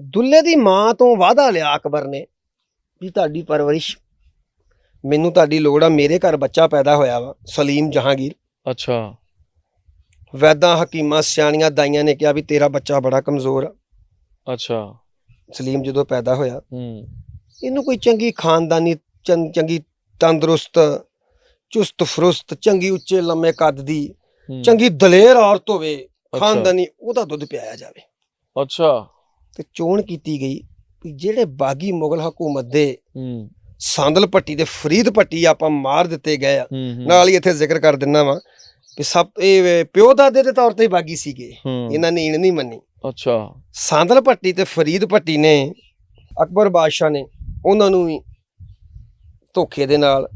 ਦੁੱਲੇ ਦੀ ਮਾਂ ਤੋਂ ਵਾਅਦਾ ਲਿਆ ਅਕਬਰ ਨੇ ਵੀ ਤੁਹਾਡੀ ਪਰਵਰਿਸ਼ ਮੈਨੂੰ ਤੁਹਾਡੀ ਲੋੜ ਆ ਮੇਰੇ ਘਰ ਬੱਚਾ ਪੈਦਾ ਹੋਇਆ ਵਾ ਸਲੀਮ ਜਹਾਂਗੀਰ। ਅੱਛਾ। ਵੈਦਾਂ ਹਕੀਮਾਂ ਸਿਆਣੀਆਂ ਦਾਈਆਂ ਨੇ ਕਿਹਾ ਵੀ ਤੇਰਾ ਬੱਚਾ ਬੜਾ ਕਮਜ਼ੋਰ ਆ। ਅੱਛਾ। ਸਲੀਮ ਜਦੋਂ ਪੈਦਾ ਹੋਇਆ ਹੂੰ। ਇਹਨੂੰ ਕੋਈ ਚੰਗੀ ਖਾਨਦਾਨੀ ਚੰਗੀ ਤੰਦਰੁਸਤ ਚੁਸਤ ਫਰੁਸਤ ਚੰਗੀ ਉੱਚੇ ਲੰਮੇ ਕੱਦ ਦੀ। ਚੰਗੀ ਦਲੇਰ ਔਰਤ ਹੋਵੇ। ਖਾਨਦਾਨੀ ਉਹਦਾ ਦੁੱਧ ਪਿਆਇਆ ਜਾਵੇ। ਅੱਛਾ। ਤੇ ਚੋਣ ਕੀਤੀ ਗਈ ਵੀ ਜਿਹੜੇ ਬਾਗੀ ਮੁਗਲ ਹਕੂਮਤ ਦੇ ਹੂੰ। ਸਾਂਦਲ ਪੱਟੀ ਤੇ ਫਰੀਦ ਪੱਟੀ ਆਪਾਂ ਮਾਰ ਦਿੱਤੇ ਗਏ ਆ। ਨਾਲ ਹੀ ਇੱਥੇ ਜ਼ਿਕਰ ਕਰ ਦਿੰਨਾ ਵਾਂ ਵੀ ਸਭ ਇਹ ਪਿਓ ਦਾਦੇ ਦੇ ਤੌਰ ਤੇ ਹੀ ਬਾਗੀ ਸੀਗੇ। ਇਹਨਾਂ ਨੇ ਇਣ ਨਹੀਂ ਮੰਨੀ। ਅੱਛਾ। ਸਾਂਦਲ ਪੱਟੀ ਤੇ ਫਰੀਦ ਪੱਟੀ ਨੇ ਅਕਬਰ ਬਾਦਸ਼ਾਹ ਨੇ ਉਹਨਾਂ ਨੂੰ ਵੀ ਧੋਖੇ ਦੇ ਨਾਲ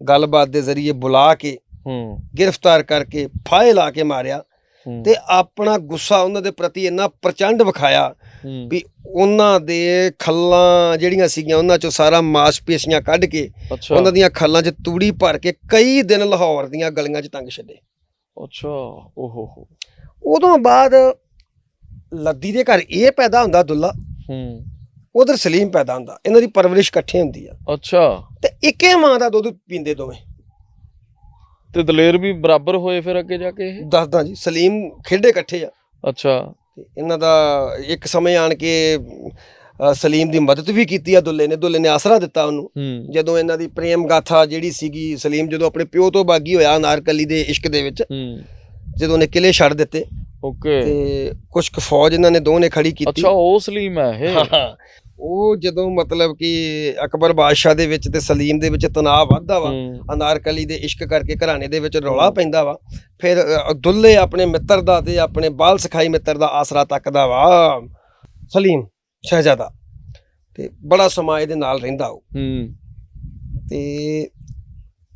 ਗੱਲਬਾਤ ਦੇ ਜ਼ਰੀਏ ਬੁਲਾ ਕੇ ਹੂੰ। ਗ੍ਰਿਫਤਾਰ ਕਰਕੇ ਫਾਹੇ ਲਾ ਕੇ ਮਾਰਿਆ ਤੇ ਆਪਣਾ ਗੁੱਸਾ ਉਹਨਾਂ ਦੇ ਪ੍ਰਤੀ ਇੰਨਾ ਪ੍ਰਚੰਡ ਵਿਖਾਇਆ ਵੀ ਉਹਨਾਂ ਦੇ ਖੱਲਾਂ ਜਿਹੜੀਆਂ ਸੀਗੀਆਂ ਉਹਨਾਂ ਚੋਂ ਸਾਰਾ ਮਾਸਪੇਸ਼ੀਆਂ ਕੱਢ ਕੇ ਉਹਨਾਂ ਦੀਆਂ ਖੱਲਾਂ 'ਚ ਤੂੜੀ ਭਰ ਕੇ ਕਈ ਦਿਨ ਲਾਹੌਰ ਦੀਆਂ ਗਲੀਆਂ 'ਚ ਟੰਗ ਛੱਡੇ। ਅੱਛਾ ਓਹੋ ਹੋ। ਉਦੋਂ ਬਾਅਦ ਲੱਦੀ ਦੇ ਘਰ ਇਹ ਪੈਦਾ ਹੁੰਦਾ ਦੁੱਲਾ ਹੂੰ। ਉਧਰ ਸਲੀਮ ਪੈਦਾ ਹੁੰਦਾ ਇਹਨਾਂ ਦੀ ਪਰਵਰਿਸ਼ ਇਕੱਠੇ ਹੁੰਦੀ ਆ। ਅੱਛਾ। ਤੇ ਇੱਕੇ ਮਾਂ ਦਾ ਦੁੱਧ ਪੀਂਦੇ ਦੋਵੇਂ। ਤੇ ਦਲੇਰ ਵੀ ਬਰਾਬਰ ਹੋਏ ਫਿਰ ਅੱਗੇ ਜਾ ਕੇ ਇਹ? ਦੱਸਦਾ ਜੀ ਸਲੀਮ ਖੇਡੇ ਇਕੱਠੇ ਆ। ਅੱਛਾ। ਤੇ ਇਹਨਾਂ ਦਾ ਇੱਕ ਸਮੇਂ ਆਣ ਕੇ ਸਲੀਮ ਦੀ ਮਦਦ ਵੀ ਕੀਤੀ ਆ ਦੁੱਲੇ ਨੇ। ਦੁੱਲੇ ਨੇ ਆਸਰਾ ਦਿੱਤਾ ਉਹਨੂੰ। ਜਦੋਂ ਇਹਨਾਂ ਦੀ ਪ੍ਰੇਮ ਗਾਥਾ ਜਿਹੜੀ ਸੀਗੀ ਸਲੀਮ ਜਦੋਂ ਆਪਣੇ ਪਿਓ ਤੋਂ ਬਾਗੀ ਹੋਇਆ ਅਨਾਰਕਲੀ ਦੇ ਇਸ਼ਕ ਦੇ ਵਿੱਚ ਜਦੋਂ ਉਹਨੇ ਕਿਲੇ ਛੱਡ ਦਿੱਤੇ। ਓਕੇ। ਤੇ ਕੁਝ ਕੁ ਫੌਜ ਇਹਨਾਂ ਨੇ ਦੋ ਨੇ ਖੜੀ ਕੀਤੀ। ਅੱਛਾ ਉਹ ਸਲੀਮ ਹੈ ਇਹ ਉਹ ਜਦੋਂ ਮਤਲਬ ਕਿ ਅਕਬਰ ਬਾਦਸ਼ਾਹ ਦੇ ਵਿੱਚ ਤੇ ਸਲੀਮ ਦੇ ਵਿੱਚ ਤਣਾਅ ਵੱਧਦਾ ਵਾ ਅਨਾਰਕਲੀ ਦੇ ਇਸ਼ਕ ਕਰਕੇ ਘਰਾਣੇ ਦੇ ਵਿੱਚ ਰੌਲਾ ਪੈਂਦਾ ਵਾ ਫਿਰ ਅ, ਦੁੱਲੇ ਆਪਣੇ ਮਿੱਤਰ ਦਾ ਤੇ ਆਪਣੇ ਬਾਲ ਸਖਾਈ ਮਿੱਤਰ ਦਾ ਆਸਰਾ ਤੱਕਦਾ ਵਾ ਸਲੀਮ ਸ਼ਹਿਜ਼ਾਦਾ। ਤੇ ਬੜਾ ਸਮਾਂ ਇਹਦੇ ਨਾਲ ਰਹਿੰਦਾ ਉਹ। ਹੂੰ। ਤੇ